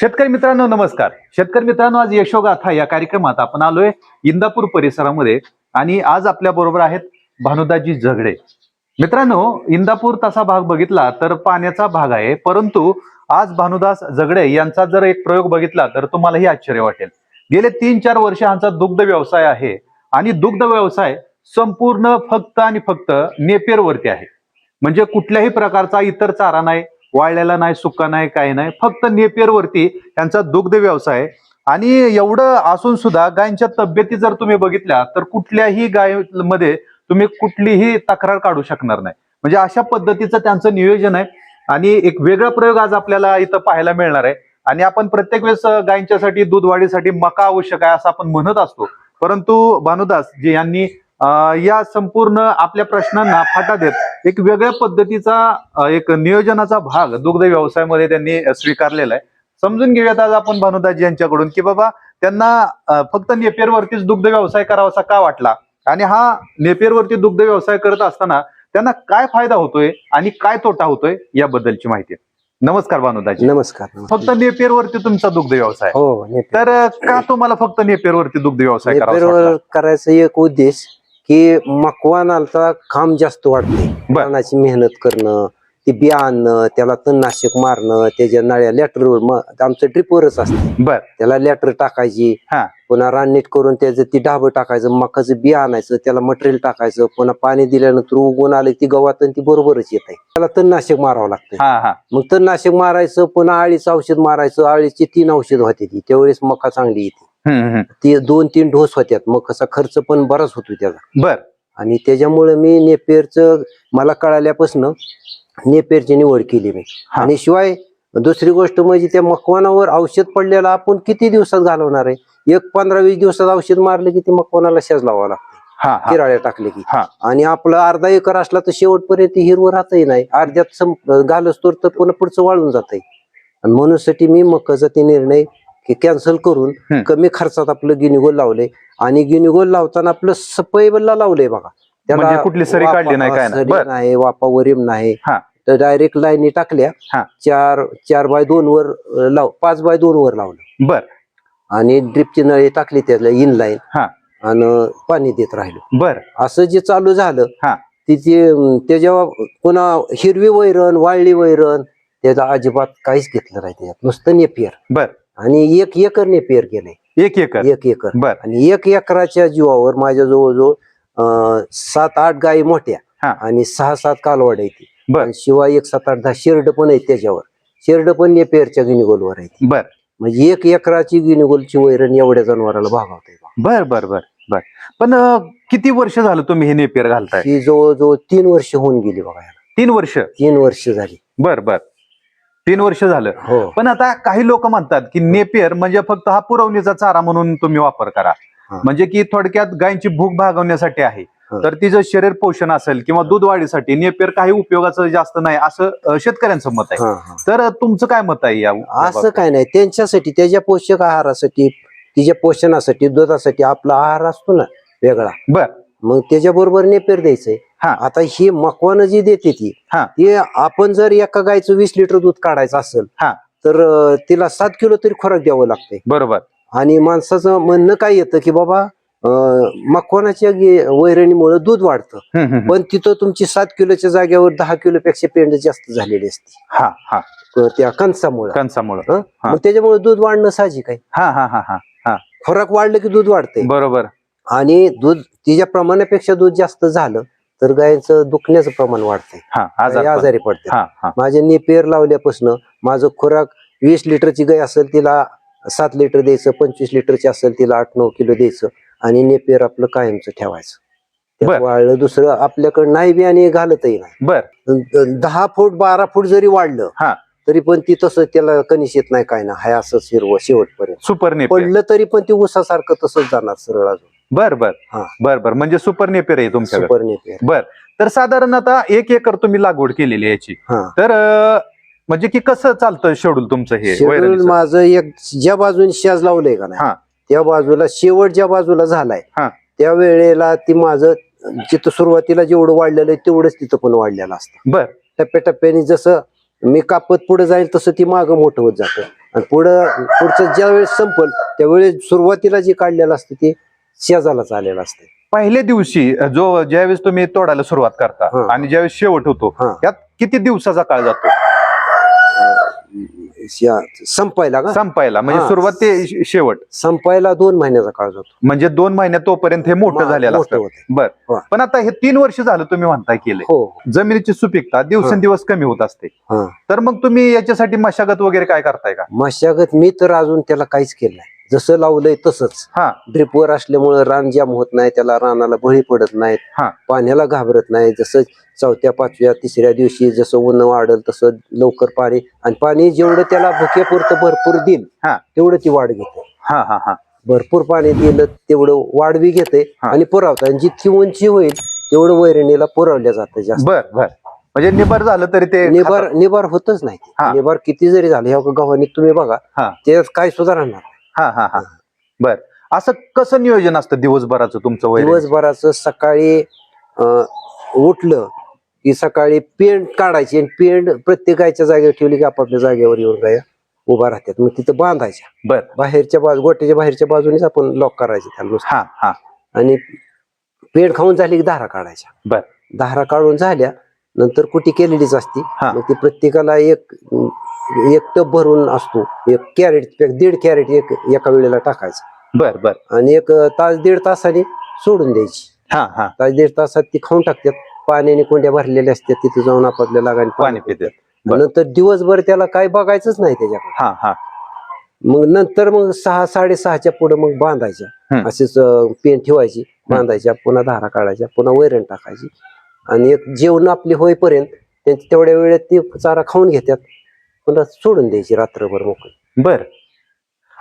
शेतकरी मित्रांनो नमस्कार. शेतकरी मित्रांनो आज यशोगाथा या कार्यक्रमात आपण आलोय इंदापूर परिसरामध्ये आणि आज आपल्या बरोबर आहेत भानुदाजी झगडे. मित्रांनो इंदापूर तसा भाग बघितला तर पाण्याचा भाग आहे परंतु आज भानुदास झगडे यांचा जर एक प्रयोग बघितला तर तुम्हालाही आश्चर्य वाटेल. गेले तीन चार वर्ष ह्यांचा दुग्ध व्यवसाय आहे आणि दुग्ध व्यवसाय संपूर्ण फक्त आणि फक्त नेपेरवरती आहे. म्हणजे कुठल्याही प्रकारचा इतर चारा नाही वाळलेला नाही सुका नाही काही नाही. फक्त नेपियरवरती त्यांचा दुग्ध व्यवसाय. आणि एवढं असून सुद्धा गायींच्या तब्येती जर तुम्ही बघितल्या तर कुठल्याही गायमध्ये तुम्ही कुठलीही तक्रार काढू शकणार नाही. म्हणजे अशा पद्धतीचं त्यांचं नियोजन आहे. आणि एक वेगळा प्रयोग आज आपल्याला इथं पाहायला मिळणार आहे. आणि आपण प्रत्येक वेळेस गायींच्यासाठी दूध वाढीसाठी मका आवश्यक आहे असं आपण म्हणत असतो. परंतु भानुदास जी यांनी या संपूर्ण आपल्या प्रश्नांना फाटा देत एक वेगळ्या पद्धतीचा एक नियोजनाचा भाग दुग्ध व्यवसायामध्ये त्यांनी स्वीकारलेला आहे. समजून घेऊयात आज आपण भानुदाजी यांच्याकडून की बाबा त्यांना फक्त नेपेरवरतीच दुग्ध व्यवसाय करावासा का वाटला? आणि हा नेपेरवरती दुग्ध व्यवसाय करत असताना त्यांना काय फायदा होतोय आणि काय तोटा होतोय याबद्दलची माहिती नमस्कार भानुदाजी नमस्कार फक्त नेपेरवरती तुमचा दुग्ध व्यवसाय. हो तर का तुम्हाला फक्त नेपेरवरती दुग्ध व्यवसाय करायचा एक उद्देश की मकवानाचा खांब जास्त वाढते बर. पानाची मेहनत करणं ते बिया आणणं त्याला तणनाशक मारणं त्याच्या नळ्या लॅटरवर आमचं ड्रिपवरच असतं. बर. त्याला लॅटर टाकायची. हा. पुन्हा रान नीट करून त्याचं ती डाबं टाकायचं मकाचं बिया आणायचं त्याला मटेरियल टाकायचं पुन्हा पाणी दिल्यानंतर उगवून आलं ती गवात ती बरोबरच येत आहे. त्याला तणनाशक मारावं लागतं. हा हा. मग तणनाशक मारायचं पुन्हा आळीचं औषध मारायचं आळीची तीन औषध होते ती. त्यावेळेस मका चांगली येते. ते दोन तीन डोस होत्यात. मग कसा खर्च पण बराच होतो त्याचा. बर. आणि त्याच्यामुळे मी नेपेरचं मला कळाल्यापासून नेपेरची निवड केली मी. आणि शिवाय दुसरी गोष्ट म्हणजे त्या मकवानावर औषध पडलेलं आपण किती दिवसात घालवणार आहे? एक पंधरा वीस दिवसात औषध मारलं की ते मकवानाला शेज लावावं लागतं. किराळ्या टाकले की. आणि आपलं अर्धा एकर असला तर शेवटपर्यंत हिरवं राहतही नाही. अर्ध्यात घालच तर तर पुन्हा पुढचं वाळून जात आणि म्हणून साठी मी मकाचा ते निर्णय कॅन्सल करून. कमी खर्चात आपलं गिनीगोल लावले आणि गिनीगोल लावताना आपलं सपैबला लावलंय बघा म्हणजे कुठली सरी काढली नाही, काय नाही. सरी. नाही वापा वरीम नाही हा. तर डायरेक्ट लाईनी टाकल्या हा. चार चार बाय दोन वर लाव पाच बाय दोन वर लावलं बर आणि ड्रिपची नळी टाकली त्याला इन लाईन. आणि पाणी देत राहिलो बर असं जे चालू झालं. तिथे अं, त्याच्या पुन्हा हिरवी वैरण वाळली वैरण त्याचा अजिबात काहीच घेतलं नाही त्याच्यात नुसतं नेपियर बर आणि एक एकर नेपियर केलंय. एक एकर? एक एकर. बर. आणि एक एकराच्या जीवावर माझ्या जवळजवळ अं, सात आठ गायी मोठ्या हा. आणि सहा सात कालवाड आहेत बर. आणि शिवाय एक सात आठ दहा शेरड पण आहेत त्याच्यावर. शेरड पण नेपियरच्या गिनीगोलवर आहेत. बर. म्हणजे एक एकराची गिनीगोलची वैरण एवढ्या जनावराला भागवते बर बर बर बर. पण अं, किती वर्ष झालं तुम्ही हे नेपियर घालताय? ही जवळजवळ तीन वर्ष होऊन गेली बघा याला. तीन वर्ष? तीन वर्ष झाली. बर बर. तीन वर्ष झालं. हो. पण आता काही लोक म्हणतात की नेपियर म्हणजे फक्त हा पुरवणीचा चारा म्हणून तुम्ही वापर करा. हा. म्हणजे की थोडक्यात गायींची भूक भागवण्यासाठी आहे. हा. तर तिचं शरीर पोषण असेल किंवा दूध वाढीसाठी नेपियर काही उपयोगाचं जास्त नाही असं अं, शेतकऱ्यांचं मत आहे. हा हा. तर तुमचं काय मत आहे या असं काय नाही. त्यांच्यासाठी त्याच्या पोषक आहारासाठी तिच्या पोषणासाठी दुधासाठी आपला आहार असतो ना वेगळा. बर. मग त्याच्या बरोबर नेपेर द्यायचंय. हा. आता ही मकवानं जी देते ती हा. ते आपण जर एका गायचं वीस लिटर दूध काढायचं असेल हा. तर अं, तिला सात किलो तरी खोराक द्यावं लागतंय बरोबर आणि माणसाचं म्हणणं काय येतं की बाबा अं, मकवानाच्या गे- वैरणीमुळे दूध वाढतं हम्म, हम्म, हम्म. पण तिथं तुमची सात किलोच्या जागेवर दहा किलो पेक्षा पेंड जास्त झालेली असते हा हा त्या? हा. मग त्याच्यामुळे दूध वाढणं साहजिक आहे हा हा हा हा खोराक वाढलं की दूध वाढते बरोबर आणि दूध तिच्या प्रमाणापेक्षा दूध जास्त झालं तर गायचं दुखण्याचं प्रमाण वाढतंय. हा आजार पडते माझ्या नेपेर लावल्यापासून माझं खोराक वीस लिटरची गाय असेल तिला सात लिटर द्यायचं पंचवीस लिटरची असेल तिला आठ नऊ किलो द्यायचं आणि नेपेर आपलं कायमचं ठेवायचं. वाढलं दुसरं आपल्याकडे नाही बी आणि घालतही नाही. बर. दहा फूट बारा फूट जरी वाढलं. तरी पण ती तसं त्याला कनिश येत नाही काय ना हाय असं हिरवं शेवटपर्यंत. सुपर पडलं तरी पण ती उसासारखं तसंच जाणार सरळ अजून. बर बर. हा. बर बर. म्हणजे सुपर नेपियर आहे तुमच्याकडे. सुपर नेपेर बर. तर साधारण आता एक एकर तुम्ही लागवड केलेली आहे याची. हा. तर अं, म्हणजे की कसं चालतं शेड्यूल तुमचं हे शेड्यूल वैरणीचं? माझं एक ज्या बाजूने शेज लावलंय का हा. नाही त्या बाजूला शेवट ज्या बाजूला झालाय हा. त्या वेळेला ती माझं जिथं सुरुवातीला जेवढं वाढलेलं आहे तेवढंच तिथं पण वाढलेलं असतं. बर. टप्प्याटप्प्याने जसं मी कापत पुढे जाईल तसं ती मागं मोठं होत जातं. आणि पुढं पुढचं ज्या वेळेस संपल त्यावेळेस सुरुवातीला जे काढलेलं असतं ते शेजालाच आलेलं असतं पहिल्या दिवशी जो ज्यावेळेस तुम्ही तोडायला सुरुवात करता. आणि ज्यावेळेस शेवट होतो हा. त्यात किती दिवसाचा काळ जातो? शे- संपायला का? संपायला म्हणजे हा. सुरुवात ते शे- शेवट. संपायला दोन महिन्याचा काळ जातो. म्हणजे दोन महिन्यात तोपर्यंत हे मोठं मा- झालेलं मोठं असतं. होतं. बर. हा. पण आता हे तीन वर्ष झालं तुम्ही म्हणताय केले. हो. जमिनीची सुपीकता दिवसेंदिवस कमी होत असते. हा. तर मग तुम्ही याच्यासाठी मशागत वगैरे काय करताय का? मशागत मी तर अजून त्याला काहीच केलं नाही. जसं लावलंय तसंच हा ड्रिपवर असल्यामुळे रान जाम होत नाही त्याला रानाला बळी पडत नाहीत हा. पाण्याला घाबरत नाही जसं चौथ्या पाचव्या तिसऱ्या दिवशी जसं ऊन वाढल तसं लवकर पाणी आणि पाणी जेवढं त्याला भुकेपुरतं भरपूर देईल हा. तेवढं ती वाढ घेते हा हा हा भरपूर पाणी दिलं तेवढं वाढवी घेते हा. आणि पुरवतं आणि जितकी उंची होईल तेवढं वैरणीला पुरवल्या जातं जास्त बर बर म्हणजे निबर झालं तरी ते निबार निबार होतच नाही. हा. निबार किती जरी झाले ह्या गव्हाणी तुम्ही बघा हा. त्यात काय सुद्धा राहणार नाही. हा हा हा. बर. असं कसं नियोजन असतं दिवसभराचं तुमचं दिवसभराचं सकाळी अं, उठलं की सकाळी पेंट काढायची आणि पेंट प्रत्येक गायच्या जागेवर ठेवली की आपापल्या जागेवर येऊन गाया उभा राहतात. मग तिथं बांधायच्या. बर. बाहेरच्या बाजू गोट्याच्या बाहेरच्या बाजूनेच आपण लॉक करायचे त्याला नुसतं. हा हा. आणि पेंट खाऊन झाली की धारा काढायच्या. बर. धारा काढून झाल्या नंतर कुटी केलेलीच असती. हा. मग ती प्रत्येकाला एक एक टप भरून असतो एक कॅरेट दीड कॅरेट एक एका वेळेला टाकायचं. बर बर. आणि एक तास दीड तासाने सोडून द्यायची. हा हा. तास दीड तासात ती खाऊन टाकतात. पाण्याने कोंड्या भरलेल्या असतात तिथे जाऊन आपापल्या लागाने पाणी पिते बर. नंतर दिवसभर त्याला काय बघायचंच नाही त्याच्याकडे. हा हा. मग नंतर मग सहा साडेसहाच्या पुढे मग बांधायच्या हम्म. असेच पेन ठेवायची बांधायच्या पुन्हा धारा काढायच्या पुन्हा वैरण टाकायची. आणि एक जेवण आपली होईपर्यंत त्यांची तेवढ्या वेळेत ती चारा खाऊन घेतात. पुन्हा सोडून द्यायची रात्रभर मोकळी. बर.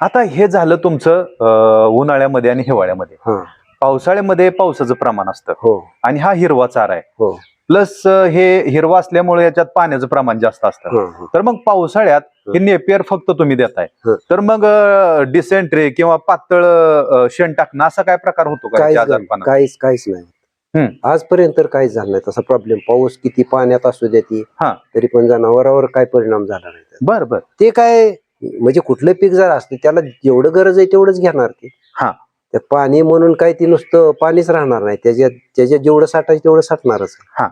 आता हे झालं तुमचं अं, उन्हाळ्यामध्ये आणि हिवाळ्यामध्ये. हा. पावसाळ्यामध्ये पावसाचं प्रमाण असतं. हो. आणि हा हिरवा चारा आहे. हो. प्लस हे हिरवा असल्यामुळे याच्यात पाण्याचं प्रमाण जास्त असतं. हा, हा. तर मग पावसाळ्यात हे. नेपियर फक्त तुम्ही देताय. हं. तर मग डिसेंट्री किंवा पातळ अं, शेण टाकणं असा काय प्रकार होतो का काहीच आजारपणात? काहीच काहीच नाही. आजपर्यंत तर काहीच झालं नाही तसा प्रॉब्लेम पाऊस किती पाण्यात असू द्या ती हा. तरी पण जनावरावर काय परिणाम झाला नाही. बर बर ते काय म्हणजे कुठलं पीक जर असते त्याला जेवढं गरज आहे तेवढंच घेणार ते हा. पाणी म्हणून काय ती नुसतं पाणीच राहणार नाही त्याच्यात त्याच्यात जेवढं साठायचं तेवढं साठणारच. हा.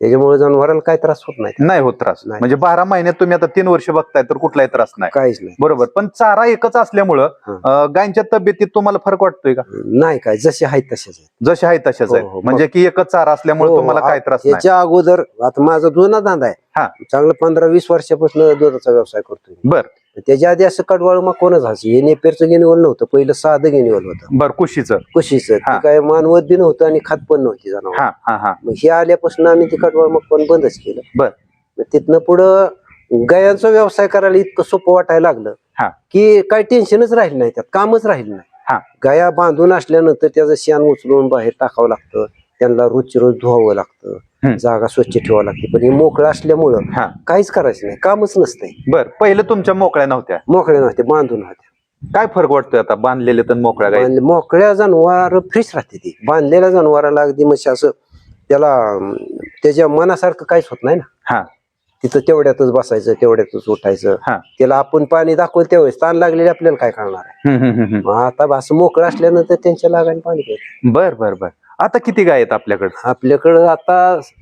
त्याच्यामुळे जनावराला काय त्रास होत नाही. नाही होत त्रास. नाही. म्हणजे बारा महिन्यात तुम्ही आता तीन वर्ष बघताय तर कुठलाही त्रास नाही. काहीच नाही. बरोबर. पण चारा एकच असल्यामुळं हं. अं, गायींच्या तब्येतीत तुम्हाला फरक वाटतोय का? नाही काय जसे आहेत तसेच आहेत. जसे आहे तशाच हो, आहेत. हो. म्हणजे की एकच चारा असल्यामुळे हो, तुम्हाला काय त्रास नाही. याच्या अगोदर आता माझा जुना धंदा हा. आहे चांगला पंधरा वीस वर्षापासून दुधाचा व्यवसाय करतोय मी. बर. त्याच्या आधी असं कडवाळ मग कोणच व्हायचं हे नेपेरचं गिनिवल नव्हतं. पहिलं साधं गिनिवल होतं. बर कुशीचं. कुशीचं. हा. काय मानवत बी नव्हतं आणि खात पण नव्हती जनावर. हा हा हा. मग हे आल्यापासून आम्ही ते कडवाळ मग पण बंदच केलं. बर. मग तिथनं पुढं गायांचा व्यवसाय करायला इतकं सोपं वाटायला लागलं हा. की काय टेन्शनच राहिलं नाही त्यात. कामच राहिलं हा. नाही गाया बांधून असल्यानंतर त्याचं शेण उचलून बाहेर टाकावं लागतं. त्यांना रोजची रोज धुवावं लागतं. जागा स्वच्छ ठेवावं लागते. पण हे मोकळं असल्यामुळं हा. काहीच करायचं नाही. कामच नसतंय. बर पहिलं तुमच्या मोकळ्या नव्हत्या. मोकळे नव्हते बांधून राहते काय फरक वाटतोय आता बांधलेले तर मोकळ्या गाई बांध- मोकळ्या जनावर फ्रेश राहते ती. बांधलेल्या जनावराला अगदी म्हणजे असं त्याला अं, त्याच्या मनासारखं काहीच होत नाही ना. हा. तिथं तेवढ्यातच बसायचं तेवढ्यातच उठायचं. हा. त्याला आपण पाणी दाखवलं त्यावेळेस ताण लागलेले आपल्याला काय कळणार आहे? हम्म, हम्म, हम्म, मग आता असं मोकळं असल्यानंतर त्यांच्या लागाने पाणी प्यायचं. बर बर बर. आता किती गाय आहेत आपल्याकडे? आपल्याकडं आता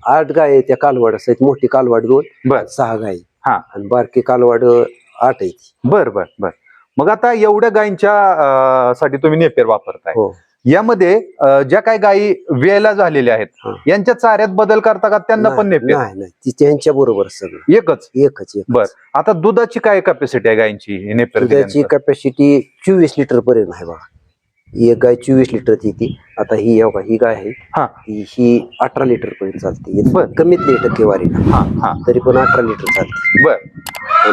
आठ गाय आहेत त्या कालवाड आहेत मोठी कालवाड दोन बर. सहा गाय. हा. आणि बारकी कालवाड आठ आहे बर बर बर. मग आता एवढ्या गायींच्या अं, साठी तुम्ही नेपेर वापरताय. हो. यामध्ये अं, ज्या काही गायी वेळेला झालेल्या आहेत हा. यांच्या चाऱ्यात बदल करता का त्यांना पण नाही नेपेर? नाही, नाही. ती त्यांच्या बरोबर सगळं. एकच? एकच एक बर. आता दुधाची काय कॅपॅसिटी आहे गायींची नेपेर दुधाची दिल्यानंतर? कॅपॅसिटी चोवीस लिटर पर्यंत आहे बघा. एक गाय चोवीस लिटरची ती आता ही हो का ही गाय आहे. हा. ती ही अठरा लिटर पर्यंत चालते. बर. कमीत नाही. टक्केवारी हा हा. तरी पण अठरा लिटर चालते. बर.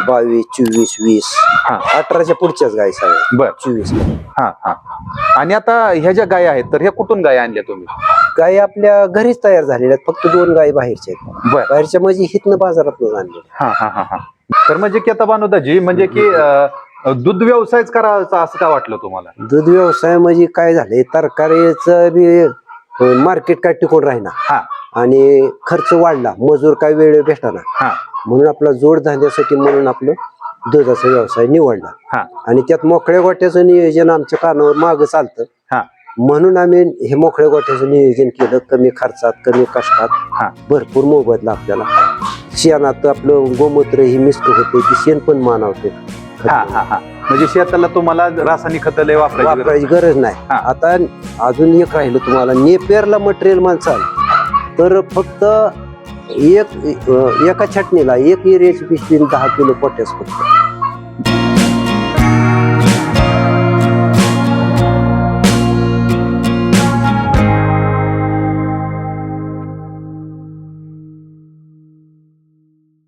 बावीस चोवीस वीस. हा. अठराच्या पुढच्याच गाय सगळ्या. बर. चोवीस. हा हा. आणि आता ह्या ज्या गाय आहेत तर ह्या कुठून गाय आणल्या तुम्ही? गाय आपल्या घरीच तयार झालेल्या आहेत. फक्त दोन गाय बाहेरच्या आहेत. बर. बाहेरच्या म्हणजे हितनं बाजारात आणलेल्या हा हा हा हा. तर म्हणजे की आता बानुदाजी म्हणजे की अं, दूध व्यवसायच करायचा असं का वाटलं तुम्हाला? दूध व्यवसाय म्हणजे काय झालंय तरकारीचं बी मार्केट काय टिकून राहीना. हा. आणि खर्च वाढला मजूर काय वेळ भेटना हा. म्हणून आपला जोड धंद्यासाठी म्हणून आपलं दुधाचा व्यवसाय निवडला. हा. आणि त्यात मोकळ्या गोट्याचं नियोजन आमच्या कानावर मागं चालतं. हा. म्हणून आम्ही हे मोकळ्या गोट्याचं नियोजन केलं कमी खर्चात कमी कष्टात. हा. भरपूर मोबदला आपल्याला. शेणात आपलं गोमूत्र ही मिस्ट होते ती शेण पण मानवते. हा हा हा. म्हणजे शेताला तुम्हाला रासायनिक खत लय वापरायची गरज वापरायची गरज नाही. हा. आता अजून एक राहिलं तुम्हाला नेपेरला मटेरियल माणसाल तर फक्त एक अं, एका छटणीला एक एरियाची पिशवी दहा किलो पोटॅस फक्त.